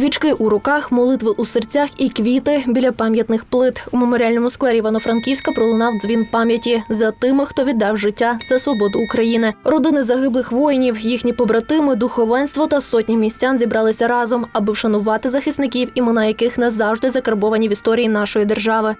Свічки у руках, молитви у серцях і квіти біля пам'ятних плит. У меморіальному сквері Івано-Франківська пролунав дзвін пам'яті за тими, хто віддав життя за свободу України. Родини загиблих воїнів, їхні побратими, духовенство та сотні містян зібралися разом, аби вшанувати захисників, імена яких назавжди закарбовані в історії нашої держави.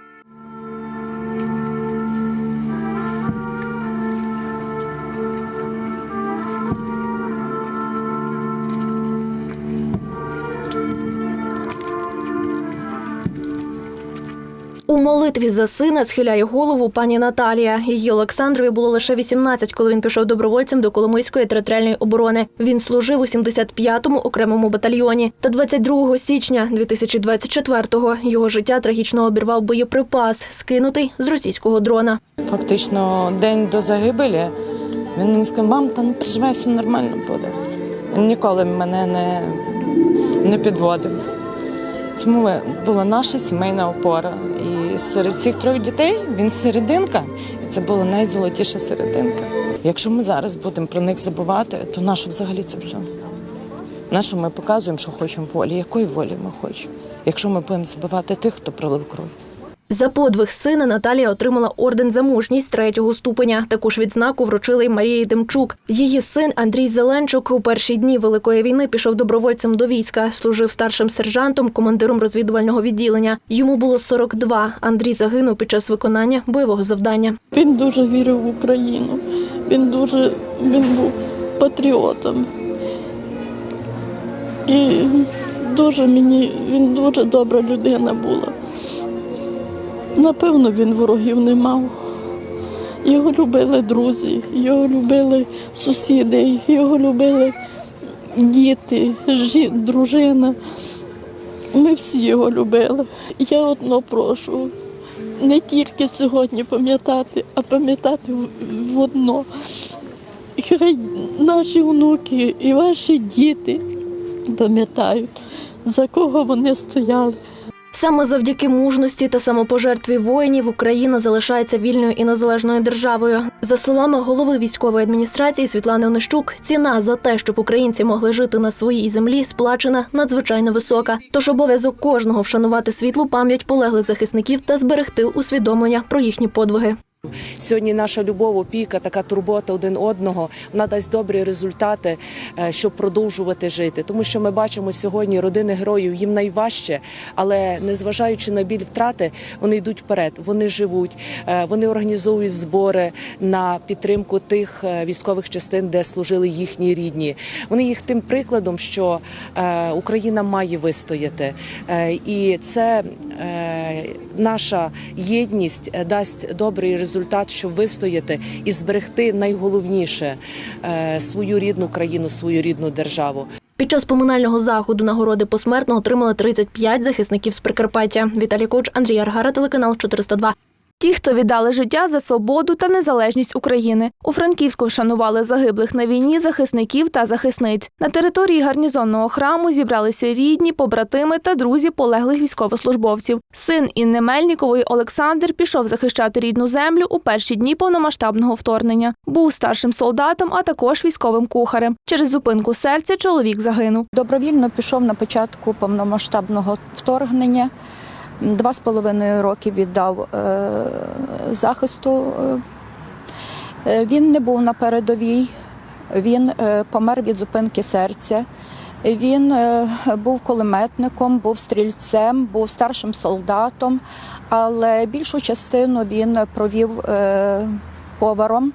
Молитві за сина схиляє голову пані Наталія. Її Олександрові було лише 18, коли він пішов добровольцем до Коломийської територіальної оборони. Він служив у 75-му окремому батальйоні. Та 22 січня 2024-го його життя трагічно обірвав боєприпас, скинутий з російського дрона. Фактично, день до загибелі він мені сказав, мам, та не все нормально буде. Він ніколи мене не, не підводив. Тому була наша сімейна опора. І серед всіх трьох дітей він серединка. І це була найзолотіша серединка. Якщо ми зараз будемо про них забувати, то наше взагалі це все. Наше ми показуємо, що хочемо волі. Якої волі ми хочемо? Якщо ми будемо забивати тих, хто пролив кров. За подвиг сина Наталія отримала орден за мужність третього ступеня. Таку ж відзнаку вручили й Марії Демчук. Її син Андрій Зеленчук у перші дні Великої війни пішов добровольцем до війська, служив старшим сержантом, командиром розвідувального відділення. Йому було 42. Андрій загинув під час виконання бойового завдання. Він дуже вірив в Україну. Він дуже він був патріотом. І дуже мені, він дуже добра людина була. Напевно, він ворогів не мав. Його любили друзі, його любили сусіди, його любили діти, жі- дружина. Ми всі його любили. Я одно прошу не тільки сьогодні пам'ятати, а пам'ятати в- одно. Хай наші онуки і ваші діти пам'ятають, за кого вони стояли. Саме завдяки мужності та самопожертві воїнів Україна залишається вільною і незалежною державою. За словами голови військової адміністрації Світлани Онищук, ціна за те, щоб українці могли жити на своїй землі, сплачена надзвичайно висока. Тож обов'язок кожного вшанувати світлу пам'ять полеглих захисників та зберегти усвідомлення про їхні подвиги. Сьогодні наша любов, опіка, така турбота один одного вона дасть добрі результати, е, щоб продовжувати жити. Тому що ми бачимо сьогодні родини героїв їм найважче, але незважаючи на біль втрати, вони йдуть вперед, вони живуть, е, вони організовують збори на підтримку тих е, військових частин, де служили їхні рідні. Вони їх тим прикладом, що Україна має вистояти, і це наша єдність дасть добрий результат, щоб вистояти і зберегти найголовніше е, свою рідну країну, свою рідну державу. Під час поминального заходу нагороди посмертно отримали 35 захисників з Прикарпаття. Віталій Коч, Андрій Аргара, телеканал 402. Ті, хто віддали життя за свободу та незалежність України. У Франківську вшанували загиблих на війні захисників та захисниць. На території гарнізонного храму зібралися рідні, побратими та друзі полеглих військовослужбовців. Син Інни Мельнікової Олександр пішов захищати рідну землю у перші дні повномасштабного вторгнення. Був старшим солдатом, а також військовим кухарем. Через зупинку серця чоловік загинув. Добровільно пішов на початку повномасштабного вторгнення. Два з половиною роки віддав е, захисту. Е, Він не був на передовій, він е, помер від зупинки серця. Він був кулеметником, був стрільцем, був старшим солдатом, але більшу частину він провів поваром,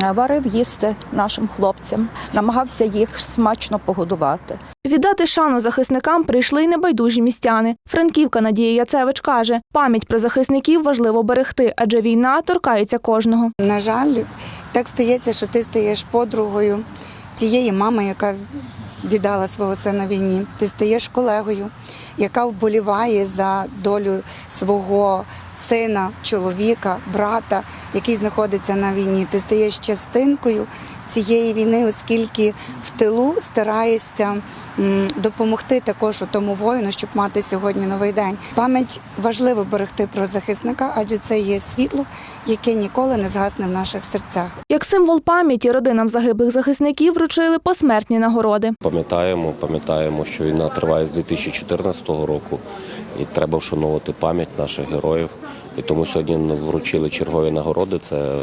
варив їсти нашим хлопцям, намагався їх смачно погодувати. Віддати шану захисникам прийшли й небайдужі містяни. Франківка Надія Яцевич каже, пам'ять про захисників важливо берегти, адже війна торкається кожного. На жаль, так стається, що ти стаєш подругою тієї мами, яка віддала свого сина війні. Ти стаєш колегою, яка вболіває за долю свого сина, чоловіка, брата, який знаходиться на війні. Ти стаєш частинкою цієї війни, оскільки в тилу стараєшся допомогти також тому воїну, щоб мати сьогодні новий день. Пам'ять важливо берегти про захисника, адже це є світло, яке ніколи не згасне в наших серцях. Як символ пам'яті родинам загиблих захисників вручили посмертні нагороди. Пам'ятаємо, пам'ятаємо, що війна триває з 2014 року, і треба вшановувати пам'ять наших героїв. І тому сьогодні вручили чергові нагороди. Це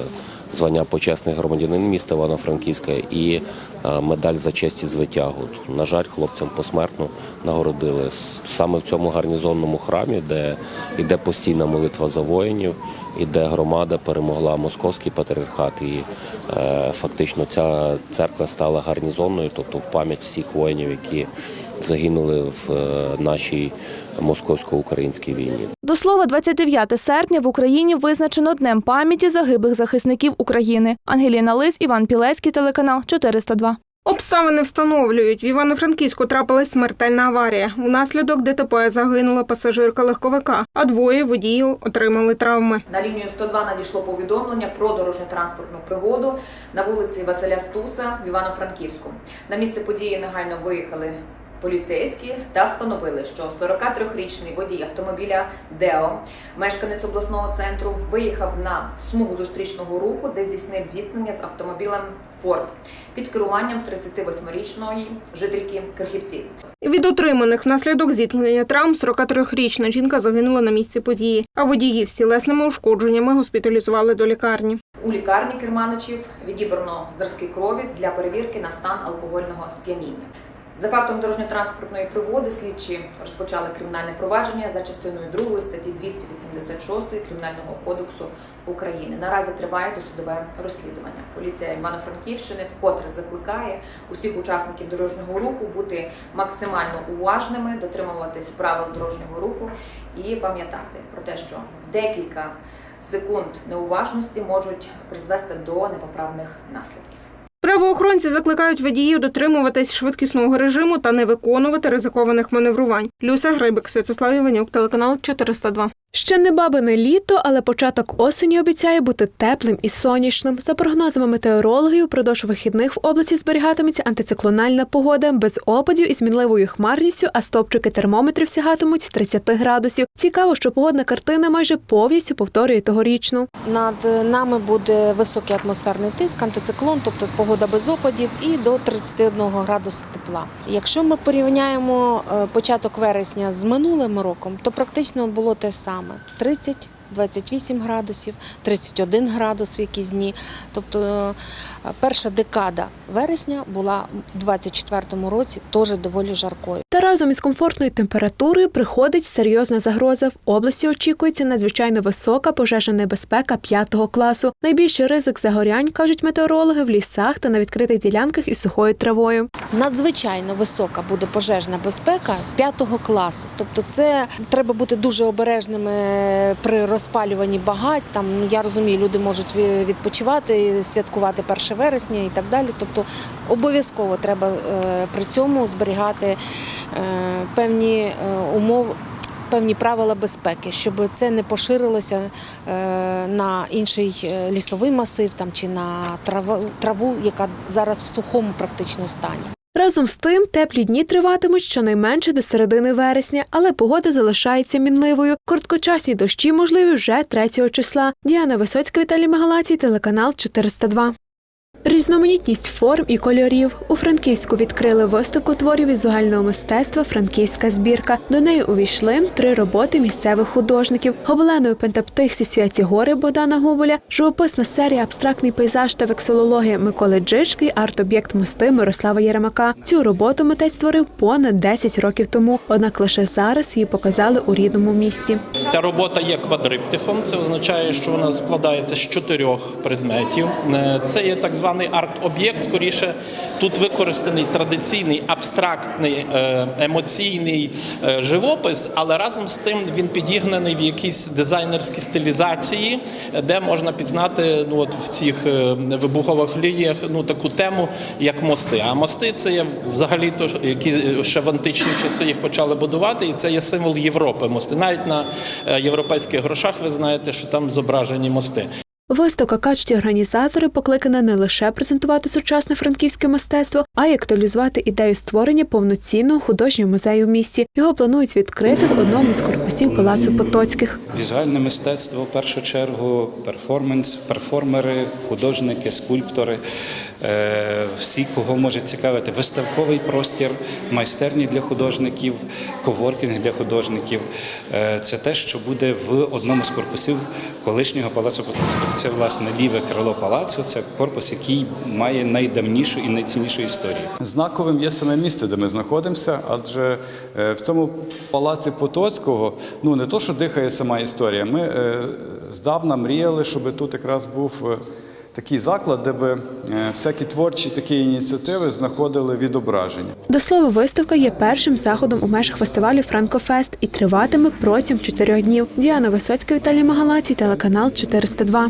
звання почесний громадянин міста Івано-Франківська і е, медаль за честь і звитягу. На жаль, хлопцям посмертно нагородили саме в цьому гарнізонному храмі, де йде постійна молитва за воїнів, і де громада перемогла московський патріархат. І е, фактично ця церква стала гарнізонною, тобто в пам'ять всіх воїнів, які загинули в е, нашій московсько-українській війні. До слова, 29 серпня в Україні визначено Днем пам'яті загиблих захисників України. Ангеліна Лис, Іван Пілецький, телеканал 402. Обставини встановлюють. В Івано-Франківську трапилась смертельна аварія. Унаслідок ДТП загинула пасажирка легковика, а двоє водіїв отримали травми. На лінію 102 надійшло повідомлення про дорожньо-транспортну пригоду на вулиці Василя Стуса в Івано-Франківську. На місце події негайно виїхали поліцейські та встановили, що 43-річний водій автомобіля Део, мешканець обласного центру, виїхав на смугу зустрічного руху, де здійснив зіткнення з автомобілем Форд під керуванням 38-річної жительки Крихівців. Від отриманих внаслідок зіткнення травм 43-річна жінка загинула на місці події, а водіїв з тілесними ушкодженнями госпіталізували до лікарні. У лікарні керманичів відібрано зразки крові для перевірки на стан алкогольного сп'яніння. За фактом дорожньо-транспортної пригоди слідчі розпочали кримінальне провадження за частиною 2 статті 286 Кримінального кодексу України. Наразі триває досудове розслідування. Поліція Івано-Франківщини вкотре закликає усіх учасників дорожнього руху бути максимально уважними, дотримуватись правил дорожнього руху і пам'ятати про те, що декілька секунд неуважності можуть призвести до непоправних наслідків. Правоохоронці закликають водіїв дотримуватись швидкісного режиму та не виконувати ризикованих маневрувань. Люся Грибик, Святослав Іванюк, телеканал 402. Ще не бабине літо, але початок осені обіцяє бути теплим і сонячним. За прогнозами метеорологів, впродовж вихідних в області зберігатиметься антициклональна погода без опадів і з мінливою хмарністю, а стопчики термометрів сягатимуть 30 градусів. Цікаво, що погодна картина майже повністю повторює тогорічну. Над нами буде високий атмосферний тиск, антициклон, тобто погода без опадів, і до 31 градуса тепла. Якщо ми порівняємо е, початок вересня з минулим роком, то практично було те саме: 30 28 градусів, 31 градус в якісь дні. Тобто е, перша декада вересня була в 24-му році теж доволі жаркою. Та разом із комфортною температурою приходить серйозна загроза. В області очікується надзвичайно висока пожежна небезпека 5 класу. Найбільший ризик загорянь, кажуть метеорологи, в лісах та на відкритих ділянках із сухою травою. Надзвичайно висока буде пожежна безпека п'ятого класу. Тобто, це треба бути дуже обережними при розпалюванні багать. Там ну, я розумію, люди можуть ві- відпочивати, святкувати 1 вересня і так далі. Тобто, обов'язково треба е, при цьому зберігати певні е, умови. Певні правила безпеки, щоб це не поширилося е, на інший е, лісовий масив там чи на траву, траву, яка зараз в сухому практично стані. Разом з тим, теплі дні триватимуть щонайменше до середини вересня, але погода залишається мінливою. Короткочасні дощі можливі вже 3 числа. Діана Висоцька, Віталій Магалацій, телеканал 402. Різноманітність форм і кольорів у Франківську відкрили виставку творів візуального мистецтва Франківська збірка. До неї увійшли три роботи місцевих художників: гобеленою пентаптихсі святі гори Богдана Губоля, живописна серія абстрактний пейзаж та вексилологія Миколи Джички, арт-об'єкт мости Мирослава Єремака. Цю роботу митець створив понад 10 років тому. Однак лише зараз її показали у рідному місті. Ця робота є квадриптихом. Це означає, що вона складається з чотирьох предметів. Е, Це є так званий арт-об'єкт. Скоріше тут використаний традиційний абстрактний е, емоційний е, живопис, але разом з тим він підігнаний в якісь дизайнерські стилізації, де можна пізнати ну от в цих е, вибухових лініях ну таку тему, як мости. А мости це є взагалі то, які ще в античні часи їх почали будувати, і це є символ Європи. Мости навіть на європейських грошах ви знаєте, що там зображені мости. Виставка кажуть, організатори покликана не лише презентувати сучасне франківське мистецтво, а й актуалізувати ідею створення повноцінного художнього музею в місті. Його планують відкрити в одному з корпусів палацу Потоцьких. Візуальне мистецтво в першу чергу, перформанс, перформери, художники, скульптори, е, всі, кого може цікавити, виставковий простір, майстерні для художників, коворкінг для художників. Е, Це те, що буде в одному з корпусів колишнього палацу Потоцьких. Це власне ліве крило палацу. Це корпус, який має найдавнішу і найціннішу історію. Знаковим є саме місце, де ми знаходимося, адже е, в цьому палаці Потоцького ну не то, що дихає сама історія. Ми е, здавна мріяли, щоб тут якраз був е, такий заклад, де би всякі творчі такі ініціативи знаходили відображення. До слова, виставка є першим заходом у межах фестивалю Франкофест і триватиме протягом чотирьох днів. Діана Висоцька, Віталій Магалаці, телеканал 402.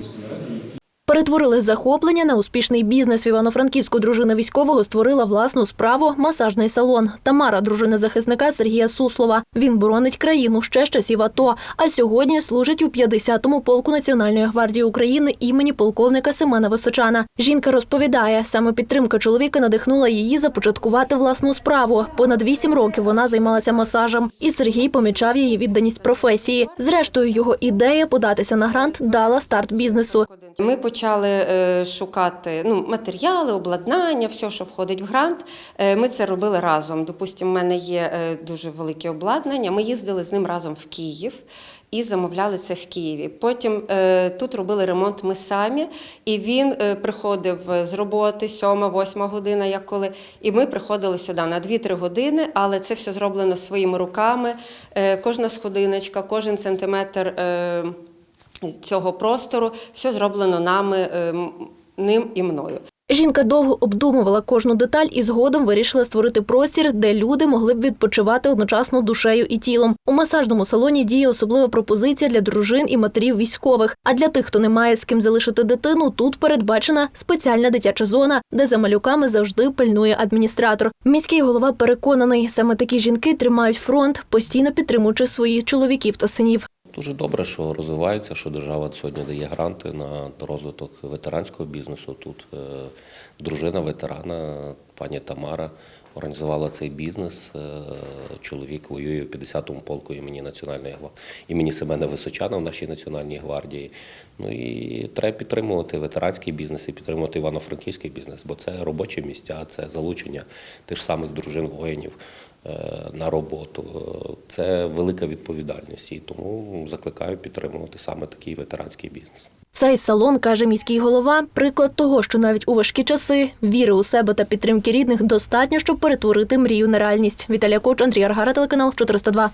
Перетворили захоплення на успішний бізнес. В Івано-Франківську дружина військового створила власну справу масажний салон. Тамара, дружина захисника Сергія Суслова. Він боронить країну ще з часів АТО, а сьогодні служить у 50-му полку Національної гвардії України імені полковника Семена Височана. Жінка розповідає, саме підтримка чоловіка надихнула її започаткувати власну справу. Понад вісім років вона займалася масажем, і Сергій помічав її відданість професії. Зрештою, його ідея податися на грант дала старт бізнесу. Ми почали е, шукати ну, матеріали, обладнання, все, що входить в грант. Е, Ми це робили разом. Допустимо, в мене є е, дуже велике обладнання. Ми їздили з ним разом в Київ. І замовляли це в Києві. Потім е, тут робили ремонт ми самі, і він е, приходив з роботи, сьома, восьма година, як коли. І ми приходили сюди на 2-3 години, але це все зроблено своїми руками. Е, кожна сходиночка, кожен сантиметр. Е, цього простору. Все зроблено нами, е, ним і мною. Жінка довго обдумувала кожну деталь і згодом вирішила створити простір, де люди могли б відпочивати одночасно душею і тілом. У масажному салоні діє особлива пропозиція для дружин і матерів військових. А для тих, хто не має з ким залишити дитину, тут передбачена спеціальна дитяча зона, де за малюками завжди пильнує адміністратор. Міський голова переконаний, саме такі жінки тримають фронт, постійно підтримуючи своїх чоловіків та синів. Дуже добре, що розвивається, що держава сьогодні дає гранти на розвиток ветеранського бізнесу. Тут е, дружина ветерана, пані Тамара, організувала цей бізнес. Е, Чоловік воює в 50-му полку імені Національної імені Семена Височана в нашій національній гвардії. Ну і треба підтримувати ветеранський бізнес і підтримувати івано-франківський бізнес, бо це робочі місця, це залучення тих самих дружин воїнів на роботу. Е, Це велика відповідальність, і тому закликаю підтримувати саме такий ветеранський бізнес. Цей салон, каже міський голова, приклад того, що навіть у важкі часи віри у себе та підтримки рідних достатньо, щоб перетворити мрію на реальність. Віталія Коч, Андрій Аргара, телеканал 402.